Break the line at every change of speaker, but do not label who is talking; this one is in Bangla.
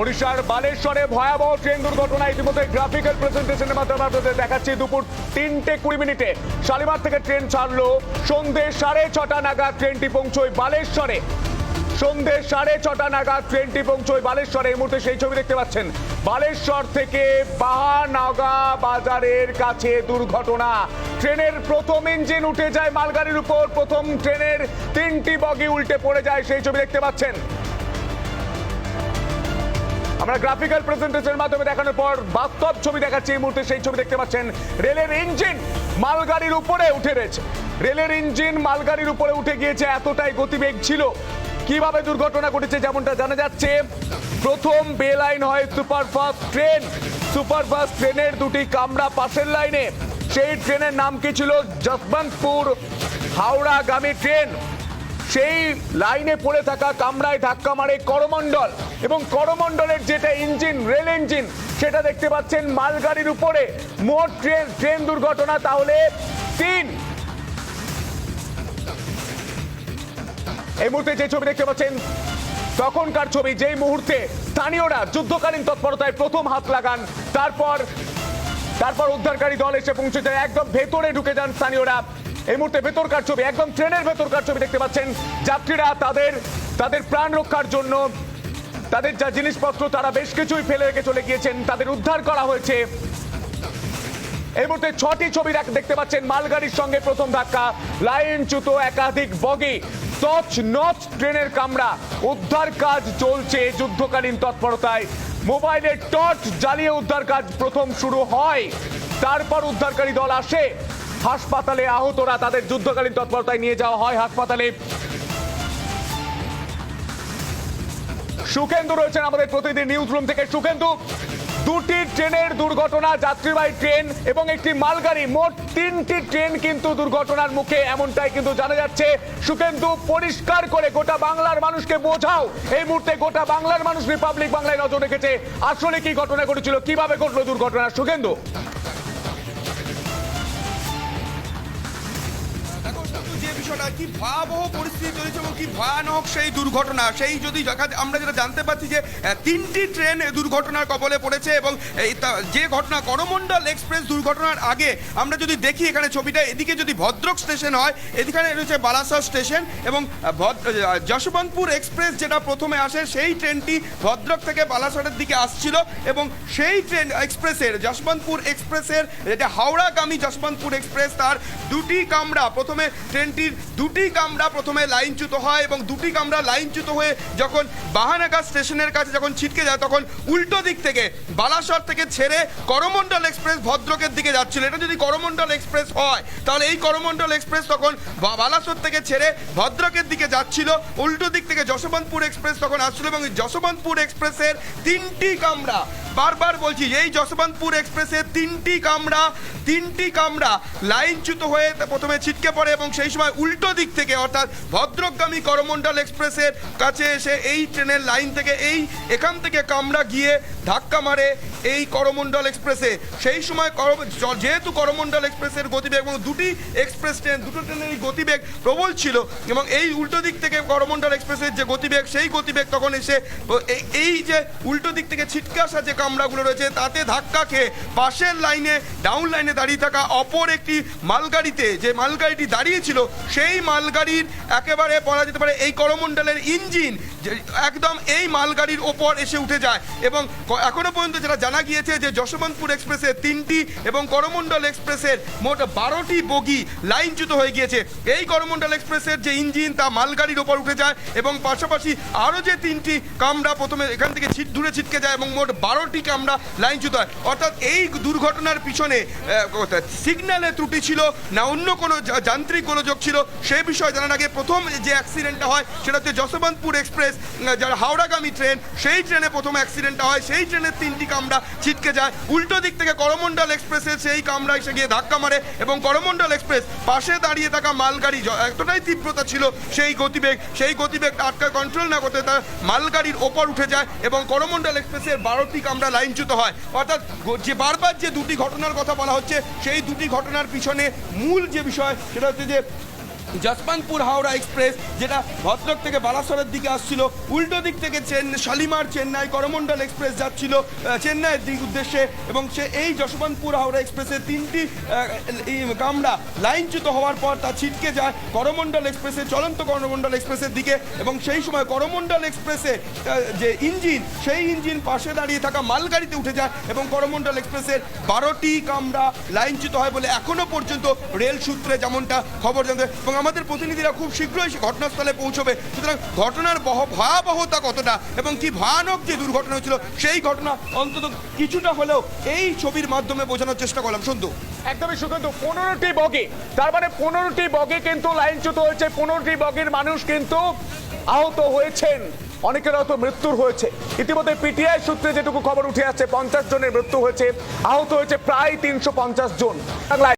ওড়িশার বালেশ্বরে ভয়াবহ ট্রেন দুর্ঘটনা। ইতিমধ্যে গ্রাফিক্যাল প্রেজেন্টেশনের মাধ্যমে আপনাদের দেখাচ্ছি দুপুর তিনটে কুড়ি মিনিটে। শালিমার থেকে ট্রেন ছাড়লো সন্ধে সাড়ে ছটা নাগাদ ট্রেনটি পৌঁছয় বালেশ্বরে। সন্ধে সাড়ে ছটা নাগাদ ট্রেনটি পৌঁছয় বালেশ্বরে। এই মুহূর্তে সেই ছবি দেখতে পাচ্ছেন। বালেশ্বর থেকে বাহানগা বাজারের কাছে দুর্ঘটনা। ট্রেনের প্রথম ইঞ্জিন উঠে যায় মালগাড়ির উপর। প্রথম ট্রেনের তিনটি বগি উল্টে পড়ে যায়, সেই ছবি দেখতে পাচ্ছেন। আমরা গ্রাফিক্যাল প্রেজেন্টেশনের মাধ্যমে দেখানোর পর বাস্তব ছবি দেখাচ্ছি এই মুহূর্তে, সেই ছবি দেখতে পাচ্ছেন রেলের ইঞ্জিন মালগাড়ির উপরে উঠে রয়েছে। রেলের ইঞ্জিন মালগাড়ির উপরে উঠে গিয়েছে, এতটাই গতিবেগ ছিল। কীভাবে দুর্ঘটনা ঘটেছে যেমনটা জানা যাচ্ছে, প্রথম বে লাইন হয় সুপারফাস্ট ট্রেন। সুপারফাস্ট ট্রেনের দুটি কামরা পাশের লাইনে। সেই ট্রেনের নাম কি ছিল? যশবন্তপুর হাওড়াগামী ট্রেন। সেই লাইনে পড়ে থাকা কামরায় ধাক্কা মারে করমণ্ডল এবং করমণ্ডলের যেটা ইঞ্জিন, রেল ইঞ্জিন, সেটা দেখতে পাচ্ছেন মালগাড়ির উপরে। মোট ট্রেন ট্রেন দুর্ঘটনা তাহলে তিন। এই মুহূর্তে যে ছবি দেখতে পাচ্ছেন, তখনকার ছবি, যেই মুহূর্তে স্থানীয়রা যুদ্ধকালীন তৎপরতায় প্রথম হাত লাগান, তারপর তারপর উদ্ধারকারী দল এসে পৌঁছে যায়, একদম ভেতরে ঢুকে যান স্থানীয়রা। এই মুহূর্তে ভেতরকার ছবি, একদম ট্রেনের ভেতরকার ছবি দেখতে পাচ্ছেন। যাত্রীরা তাদের তাদের প্রাণ রক্ষার জন্য, তাদের যা জিনিসপত্র, তারা বেশ কিছুই ফেলে রেখে চলে গিয়েছেন। তাদের উদ্ধার করা হয়েছে। এই মুহূর্তে ছটি ছবি দেখতে পাচ্ছেন মালগাড়ির সঙ্গে প্রথম ধাক্কা। লাইন লাইনচ্যুত একাধিক বগি টচ নচ ট্রেনের কামরা। উদ্ধার কাজ চলছে যুদ্ধকালীন তৎপরতায়। মোবাইলের টর্চ জ্বালিয়ে উদ্ধার কাজ প্রথম শুরু হয়। তারপর উদ্ধারকারী দল আসে। হাসপাতালে আহতরা তাদের যুদ্ধকালীন তৎপরতায় নিয়ে যাওয়া হয় হাসপাতালে। সুকেন্দু রয়েছেন আমাদের প্রতিদিন নিউজ রুম থেকে। সুকেন্দু, দুটি ট্রেনের দুর্ঘটনা, যাত্রীবাহী ট্রেন এবং একটি মালগাড়ি, মোট তিনটি ট্রেন কিন্তু দুর্ঘটনার মুখে এমনটাই কিন্তু জানা যাচ্ছে। সুকেন্দু, পরিষ্কার করে গোটা বাংলার মানুষকে বোঝাও। এই মুহূর্তে গোটা বাংলার মানুষ রিপাবলিক বাংলায় নজর রেখেছে। আসলে কি ঘটনা ঘটেছিল, কীভাবে ঘটলো দুর্ঘটনা? সুখেন্দু
যে বিষয়টা, কি ভয়াবহ পরিস্থিতি চলেছে এবং কি ভয়ানক সেই দুর্ঘটনা? সেই যদি আমরা যেটা জানতে পারছি যে তিনটি ট্রেন দুর্ঘটনার কবলে পড়েছে এবং যে ঘটনা করমণ্ডল এক্সপ্রেস দুর্ঘটনার আগে আমরা যদি দেখি এখানে ছবিটা, এদিকে যদি ভদ্রক স্টেশন হয় এদিকে রয়েছে বালাসর স্টেশন এবং যশবন্তপুর এক্সপ্রেস যেটা প্রথমে আসে, সেই ট্রেনটি ভদ্রক থেকে বালাসরের দিকে আসছিল এবং সেই ট্রেন এক্সপ্রেসের, যশবন্তপুর এক্সপ্রেসের যেটা হাওড়াগামী যশবন্তপুর এক্সপ্রেস, তার দুটি কামরা, প্রথমে ট্রেনটির দুটি কামরা প্রথমে লাইনচ্যুত হয় এবং দুটি কামরা লাইনচ্যুত হয়ে যখন বাহানাগা স্টেশনের কাছে যখন ছিটকে যায়, তখন উল্টো দিক থেকে বালাসর থেকে ছেড়ে করমণ্ডল এক্সপ্রেস ভদ্রকের দিকে যাচ্ছিল। এটা যদি করমণ্ডল এক্সপ্রেস হয়, তাহলে এই করমণ্ডল এক্সপ্রেস তখন বালাসর থেকে ছেড়ে ভদ্রকের দিকে যাচ্ছিল। উল্টো দিক থেকে যশবন্তপুর এক্সপ্রেস তখন আসছিল এবং এই যশবন্তপুর এক্সপ্রেসের তিনটি কামরা, বারবার বলছি, এই যশবন্তপুর এক্সপ্রেসের তিনটি কামরা তিনটি কামরা লাইনচ্যুত হয়ে প্রথমে ছিটকে পড়ে এবং সেই সময় উল্টো দিক থেকে, অর্থাৎ ভদ্রকগামী করমণ্ডল এক্সপ্রেসের কাছে এসে এই ট্রেনের লাইন থেকে, এই এখান থেকে কামরা গিয়ে ধাক্কা মারে এই করমণ্ডল এক্সপ্রেসে। সেই সময় যেহেতু করমণ্ডল এক্সপ্রেসের গতিবেগ এবং দুটি এক্সপ্রেস ট্রেন, দুটো ট্রেনের গতিবেগ প্রবল ছিল, এবং এই উল্টো দিক থেকে করমণ্ডল এক্সপ্রেসের যে গতিবেগ, সেই গতিবেগ তখন এসে এই- যে উল্টো দিক থেকে ছিটকে আসা যে কামরাগুলো রয়েছে, তাতে ধাক্কা খেয়ে পাশের লাইনে, ডাউন লাইনে দাঁড়িয়ে থাকা অপর একটি মালগাড়িতে, যে মালগাড়িটি দাঁড়িয়েছিল সেই মালগাড়ির একেবারে বলা যেতে পারে এই করমণ্ডলের ইঞ্জিন। একদম এই মালগাড়ির ওপর এসে উঠে যায়। এবং এখনও পর্যন্ত যেটা জানা গিয়েছে যে যশবন্তপুর এক্সপ্রেসের তিনটি এবং করমণ্ডল এক্সপ্রেসের মোট বারোটি বগি লাইনচ্যুত হয়ে গিয়েছে। এই করমণ্ডল এক্সপ্রেসের যে ইঞ্জিন, তা মালগাড়ির ওপর উঠে যায় এবং পাশাপাশি আরও যে তিনটি কামরা প্রথমে এখান থেকে ছিট দূরে ছিটকে যায় এবং মোট বারোটি কামরা লাইনচ্যুত হয়। অর্থাৎ এই দুর্ঘটনার পিছনে সিগন্যালে ত্রুটি ছিল না অন্য কোনো যান্ত্রিক গোলযোগ ছিল, সে বিষয়ে জানার আগে প্রথম যে অ্যাক্সিডেন্টটা হয়, সেটা হচ্ছে যশবন্তপুর এক্সপ্রেস উম, যারা হাওড়াগামী ট্রেন সেই ট্রেনে প্রথম অ্যাক্সিডেন্টটা হয় সেই ট্রেনের তিনটি কামরা ছিটকে যায়। উল্টো দিক থেকে করমণ্ডল এক্সপ্রেসের সেই কামরা এসে গিয়ে ধাক্কা মারে এবং করমণ্ডল এক্সপ্রেস পাশে দাঁড়িয়ে থাকা মালগাড়ি এতটাই তীব্রতা ছিল সেই গতিবেগ সেই গতিবেগ আটকা কন্ট্রোল না করতে তার মালগাড়ির ওপর উঠে যায় এবং করমণ্ডল এক্সপ্রেসের বারোটি কামরা লাইনচ্যুত হয়। অর্থাৎ যে বারবার যে দুটি ঘটনার কথা বলা হচ্ছে সেই দুটি ঘটনার পিছনে মূল যে বিষয় সেটা হচ্ছে যে যশবন্তপুর হাওড়া এক্সপ্রেস, যেটা ভদ্রক থেকে বালাসরের দিকে আসছিল, উল্টো দিক থেকে চেন শালিমার চেন্নাই করমণ্ডল এক্সপ্রেস যাচ্ছিল চেন্নাইয়ের দিক উদ্দেশ্যে, এবং সে এই যশবন্তপুর হাওড়া এক্সপ্রেসের তিনটি কামরা লাইনচ্যুত হওয়ার পর তা ছিটকে যায় করমণ্ডল এক্সপ্রেসের চলন্ত করমণ্ডল এক্সপ্রেসের দিকে, এবং সেই সময় করমণ্ডল এক্সপ্রেসে যে ইঞ্জিন, সেই ইঞ্জিন পাশে দাঁড়িয়ে থাকা মালগাড়িতে উঠে যায়, এবং করমণ্ডল এক্সপ্রেসের বারোটি কামরা লাইনচ্যুত হয় বলে এখনও পর্যন্ত রেল সূত্রে যেমনটা খবর জানতে এবং আমাদের প্রতিনিধিরা খুব শীঘ্রই ঘটনাস্থলে পৌঁছবে। সুতরাং ঘটনার বহ, ভয়াবহতা কতটা এবং কি ভয়ানক যে দুর্ঘটনা হয়েছিল, সেই ঘটনা অন্তত কিছুটা হলেও এই ছবির মাধ্যমে বোঝানোর চেষ্টা করলাম। সন্তু।
একদমই সুগন্ধ পনেরোটি বগে। তার মানে পনেরোটি বগে কিন্তু লাইনচ্যুত হয়েছে, পনেরোটি বগের মানুষ কিন্তু আহত হয়েছেন। অনেকের হয়তো মৃত্যুর হয়েছে। ইতিমধ্যে পিটিআই সূত্রে যেটুকু খবর উঠে আসছে, পঞ্চাশ জনের মৃত্যু হয়েছে, আহত হয়েছে প্রায় তিনশো পঞ্চাশ জন।